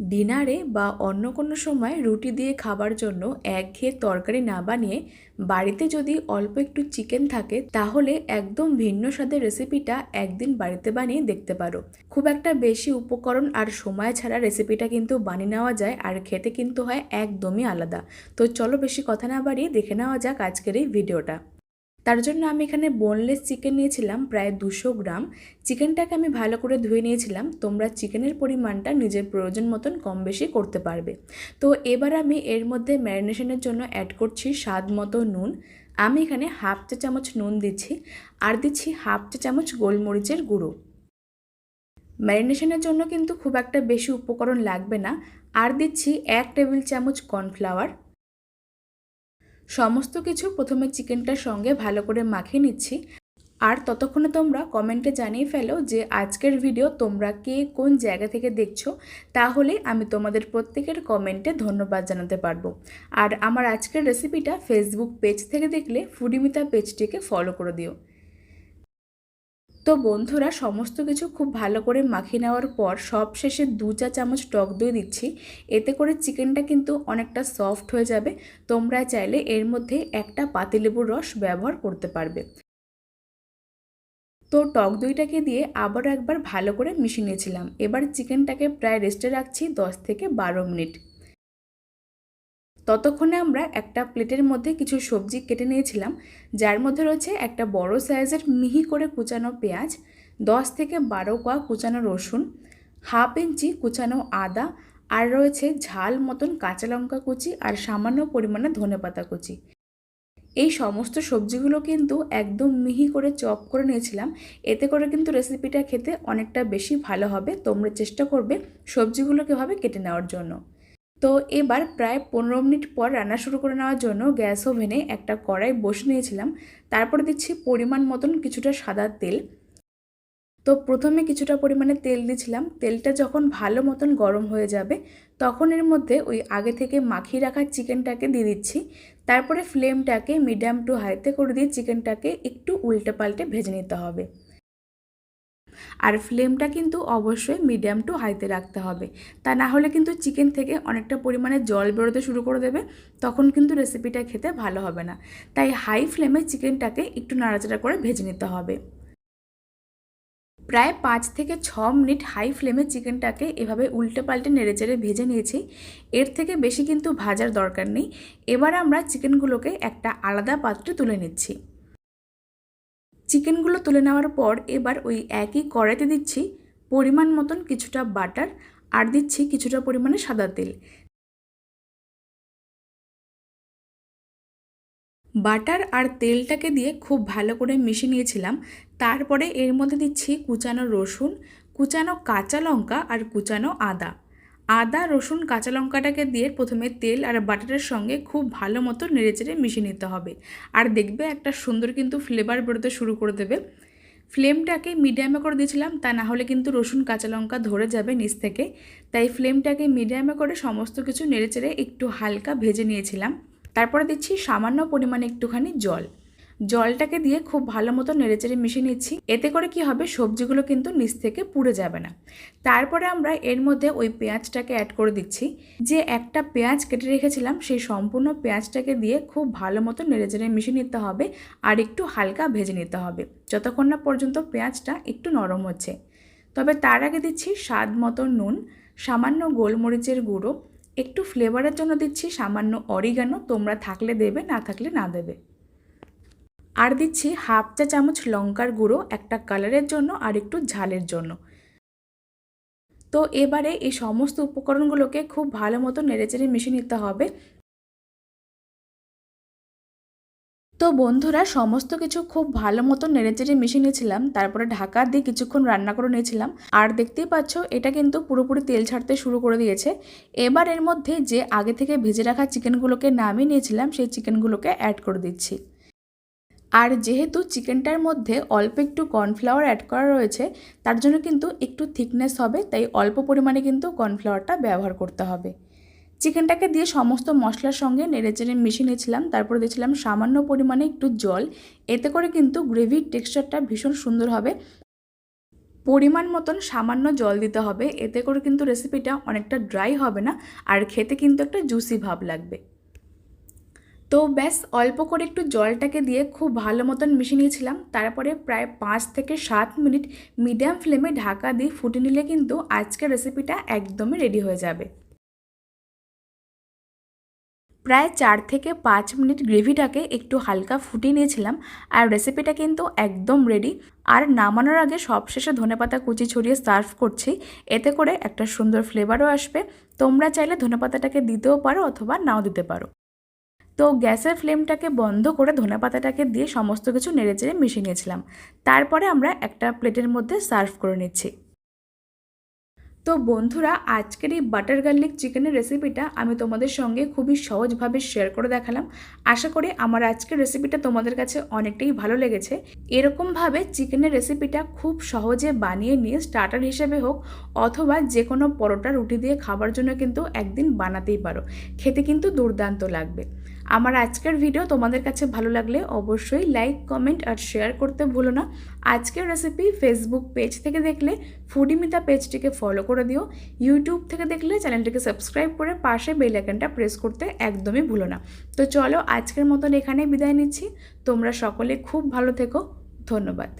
ডিনারে বা অন্য কোনো সময় রুটি দিয়ে খাবার জন্য একঘেয়ে তরকারি না বানিয়ে বাড়িতে যদি অল্প একটু চিকেন থাকে, তাহলে একদম ভিন্ন স্বাদের রেসিপিটা একদিন বাড়িতে বানিয়ে দেখতে পারো। খুব একটা বেশি উপকরণ আর সময় ছাড়া রেসিপিটা কিন্তু বানিয়ে নেওয়া যায় আর খেতে কিন্তু হয় একদমই আলাদা। তো চলো বেশি কথা না বাড়িয়ে দেখে নেওয়া যাক আজকের এই ভিডিওটা। তার জন্য আমি এখানে বোনলেস চিকেন নিয়েছিলাম, প্রায় দুশো গ্রাম। চিকেনটাকে আমি ভালো করে ধুয়ে নিয়েছিলাম, তোমরা চিকেনের পরিমাণটা নিজের প্রয়োজন মতন কম বেশি করতে পারবে। তো এবার আমি এর মধ্যে ম্যারিনেশনের জন্য অ্যাড করছি স্বাদ মতো নুন। আমি এখানে হাফ চা চামচ নুন দিচ্ছি, আর দিচ্ছি হাফ চা চামচ গোলমরিচের গুঁড়ো। ম্যারিনেশনের জন্য কিন্তু খুব একটা বেশি উপকরণ লাগবে না। আর দিচ্ছি এক টেবিল চামচ কর্নফ্লাওয়ার সমস্ত কিছু প্রথমে চিকেনটার সঙ্গে ভালো করে মাখিয়ে নিচ্ছি। আর ততক্ষণে তোমরা কমেন্টে জানিয়ে ফেলো যে আজকের ভিডিও তোমরা কে কোন জায়গা থেকে দেখছ, তাহলে আমি তোমাদের প্রত্যেকের কমেন্টে ধন্যবাদ জানাতে পারব। আর আমার আজকের রেসিপিটা ফেসবুক পেজ থেকে দেখলে ফুডিমিতা পেজটিকে ফলো করে দিও। তো বন্ধুরা, সমস্ত কিছু খুব ভালো করে মাখিয়ে নেওয়ার পর সব শেষে দু চা চামচ টক দই দিচ্ছি। এতে করে চিকেনটা কিন্তু অনেকটা সফট হয়ে যাবে। তোমরা চাইলে এর মধ্যে একটা পাতিলেবুর রস ব্যবহার করতে পারবে। তো টক দইটাকে দিয়ে আবারও একবার ভালো করে মিশিয়ে নিয়েছিলাম। এবার চিকেনটাকে প্রায় রেস্টে রাখছি দশ থেকে বারো মিনিট। ততক্ষণে আমরা একটা প্লেটের মধ্যে কিছু সবজি কেটে নিয়েছিলাম, যার মধ্যে রয়েছে একটা বড় সাইজের মিহি করে কুচানো পেঁয়াজ, দশ থেকে বারো কোয়া কুচানো রসুন, হাফ ইঞ্চি কুচানো আদা, আর রয়েছে ঝাল মতন কাঁচা লঙ্কা কুচি আর সামান্য পরিমাণে ধনে পাতা কুচি। এই সমস্ত সবজিগুলো কিন্তু একদম মিহি করে চপ করে নিয়েছিলাম, এতে করে কিন্তু রেসিপিটা খেতে অনেকটা বেশি ভালো হবে। তোমরা চেষ্টা করবে সবজিগুলোকে ভাবে কেটে নেওয়ার জন্য। তো এবার প্রায় পনেরো মিনিট পর রান্না শুরু করে নেওয়ার জন্য গ্যাস ওভেনে একটা কড়াই বসে নিয়েছিলাম। তারপরে দিচ্ছি পরিমাণ মতন কিছুটা সাদা তেল। তো প্রথমে কিছুটা পরিমাণে তেল দিয়েছিলাম। তেলটা যখন ভালো মতন গরম হয়ে যাবে, তখন এর মধ্যে ওই আগে থেকে মাখিয়ে রাখা চিকেনটাকে দিয়ে দিচ্ছি। তারপরে ফ্লেমটাকে মিডিয়াম টু হাইতে করে দিয়ে চিকেনটাকে একটু উল্টে পাল্টে ভেজে নিতে হবে। আর ফ্লেমটা কিন্তু অবশ্যই মিডিয়াম টু হাইতে রাখতে হবে। তা না হলে কিন্তু চিকেন থেকে অনেকটা পরিমাণে জল বেরোতে শুরু করে দেবে, তখন কিন্তু রেসিপিটা খেতে ভালো হবে না। তাই হাই ফ্লেমে চিকেনটাকে একটু নাড়াচাড়া করে ভেজে নিতে হবে। প্রায় পাঁচ থেকে ছ মিনিট হাই ফ্লেমে চিকেনটাকে এভাবে উল্টে পাল্টে নেড়েচেড়ে ভেজে নিয়েছি। এর থেকে বেশি কিন্তু ভাজার দরকার নেই। এবার আমরা চিকেনগুলোকে একটা আলাদা পাত্রে তুলে নিচ্ছি। চিকেনগুলো তুলে নেওয়ার পর এবার ওই একই কড়াইতে দিচ্ছি পরিমাণ মতন কিছুটা বাটার আর দিচ্ছি কিছুটা পরিমাণে সাদা তেল। বাটার আর তেলটাকে দিয়ে খুব ভালো করে মিশিয়ে নিয়েছিলাম। তারপরে এর মধ্যে দিচ্ছি কুচানো রসুন, কুচানো কাঁচা লঙ্কা আর কুচানো আদা। আদা, রসুন, কাঁচা লঙ্কাটাকে দিয়ে প্রথমে তেল আর বাটারের সঙ্গে খুব ভালো মতো নেড়েচেড়ে মিশিয়ে নিতে হবে। আর দেখবে একটা সুন্দর কিন্তু ফ্লেভার বেরোতে শুরু করে দেবে। ফ্লেমটাকে মিডিয়ামে করে দিয়েছিলাম, তা না হলে কিন্তু রসুন, কাঁচা লঙ্কা ধরে যাবে নিচ থেকে। তাই ফ্লেমটাকে মিডিয়ামে করে সমস্ত কিছু নেড়েচেড়ে একটু হালকা ভেজে নিয়েছিলাম। তারপরে দিচ্ছি সামান্য পরিমাণে একটুখানি জল। জলটাকে দিয়ে খুব ভালো মতো নেড়েচেড়ে মিশিয়ে নিচ্ছি। এতে করে কি হবে, সবজিগুলো কিন্তু নিচ থেকে পুড়ে যাবে না। তারপরে আমরা এর মধ্যে ওই পেঁয়াজটাকে অ্যাড করে দিচ্ছি। যে একটা পেঁয়াজ কেটে রেখেছিলাম, সেই সম্পূর্ণ পেঁয়াজটাকে দিয়ে খুব ভালো মতো নেড়েচেড়ে মিশিয়ে নিতে হবে আর একটু হালকা ভেজে নিতে হবে। যতক্ষণ না পর্যন্ত পেঁয়াজটা একটু নরম হচ্ছে। তবে তার আগে দিচ্ছি স্বাদ মতো নুন, সামান্য গোলমরিচের গুঁড়ো, একটু ফ্লেভারের জন্য দিচ্ছি সামান্য অরিগানো তোমরা থাকলে দেবে, না থাকলে না দেবে। আর দিচ্ছি হাফ চা চামচ লঙ্কার গুঁড়ো একটা কালারের জন্য আর একটু ঝালের জন্য। তো এবারে এই সমস্ত উপকরণগুলোকে খুব ভালো মতো নেড়েচেড়ে মিশিয়ে নিতে হবে। তো বন্ধুরা, সমস্ত কিছু খুব ভালো মতো নেড়েচেড়ে মিশিয়ে নিয়েছিলাম, তারপরে ঢাকা দিয়ে কিছুক্ষণ রান্না করে নিয়েছিলাম। আর দেখতেই পাচ্ছ, এটা কিন্তু পুরোপুরি তেল ছাড়তে শুরু করে দিয়েছে। এবার এর মধ্যে যে আগে থেকে ভেজে রাখা চিকেনগুলোকে নামিয়ে নিয়েছিলাম, সেই চিকেনগুলোকে অ্যাড করে দিচ্ছি। আর যেহেতু চিকেনটার মধ্যে অল্প একটু কর্নফ্লাওয়ার অ্যাড করা রয়েছে, তার জন্য কিন্তু একটু থিকনেস হবে, তাই অল্প পরিমাণে কিন্তু কর্নফ্লাওয়ারটা ব্যবহার করতে হবে। চিকেনটাকে দিয়ে সমস্ত মশলার সঙ্গে নেড়েচেড়ে মিশিয়ে নিয়েছিলাম, তারপর দিয়েছিলাম সামান্য পরিমাণে একটু জল। এতে করে কিন্তু গ্রেভির টেক্সচারটা ভীষণ সুন্দর হবে। পরিমাণ মতন সামান্য জল দিতে হবে, এতে করে কিন্তু রেসিপিটা অনেকটা ড্রাই হবে না, আর খেতে কিন্তু একটা জুসি ভাব লাগবে। তো ব্যাস অল্প করে একটু জলটাকে দিয়ে খুব ভালো মতন মিশিয়ে নিয়েছিলাম। তারপরে প্রায় পাঁচ থেকে সাত মিনিট মিডিয়াম ফ্লেমে ঢাকা দিয়ে ফুটে নিলে কিন্তু আজকের রেসিপিটা একদমই রেডি হয়ে যাবে। প্রায় চার থেকে পাঁচ মিনিট গ্রেভিটাকে একটু হালকা ফুটিয়ে নিয়েছিলাম আর রেসিপিটা কিন্তু একদম রেডি। আর নামানোর আগে সবশেষে ধনেপাতা কুচি ছড়িয়ে সার্ভ করছি। এতে করে একটা সুন্দর ফ্লেভারও আসবে। তোমরা চাইলে ধনেপাতাটাকে দিতেও পারো অথবা নাও দিতে পারো। তো গ্যাসের ফ্লেমটাকে বন্ধ করে ধনেপাতাটাকে দিয়ে সমস্ত কিছু নেড়েচেড়ে মিশিয়ে নিয়েছিলাম। তারপরে আমরা একটা প্লেটের মধ্যে সার্ভ করে নিচ্ছি। তো বন্ধুরা, আজকের এই বাটার গার্লিক চিকেনের রেসিপিটা আমি তোমাদের সঙ্গে খুবই সহজভাবে শেয়ার করে দেখালাম। আশা করি আমার আজকের রেসিপিটা তোমাদের কাছে অনেকটাই ভালো লেগেছে। এরকমভাবে চিকেনের রেসিপিটা খুব সহজে বানিয়ে নিয়ে স্টার্টার হিসেবে হোক অথবা যে কোনো পরোটা রুটি দিয়ে খাবার জন্য কিন্তু একদিন বানাতেই পারো। খেতে কিন্তু দুর্দান্ত লাগবে। আমার আজকের ভিডিও তোমাদের কাছে ভালো লাগলে অবশ্যই লাইক কমেন্ট আর শেয়ার করতে ভুলো না। আজকের রেসিপি ফেসবুক পেজ থেকে দেখলে ফুডিমিতা পেজটিকে ফলো করে দিও। ইউটিউব থেকে দেখলে চ্যানেলটিকে সাবস্ক্রাইব করে পাশে বেল আইকনটা প্রেস করতে একদমই ভুলো না। তো চলো আজকের মতন এখানেই বিদায় নিচ্ছি। তোমরা সকলে খুব ভালো থেকো। ধন্যবাদ।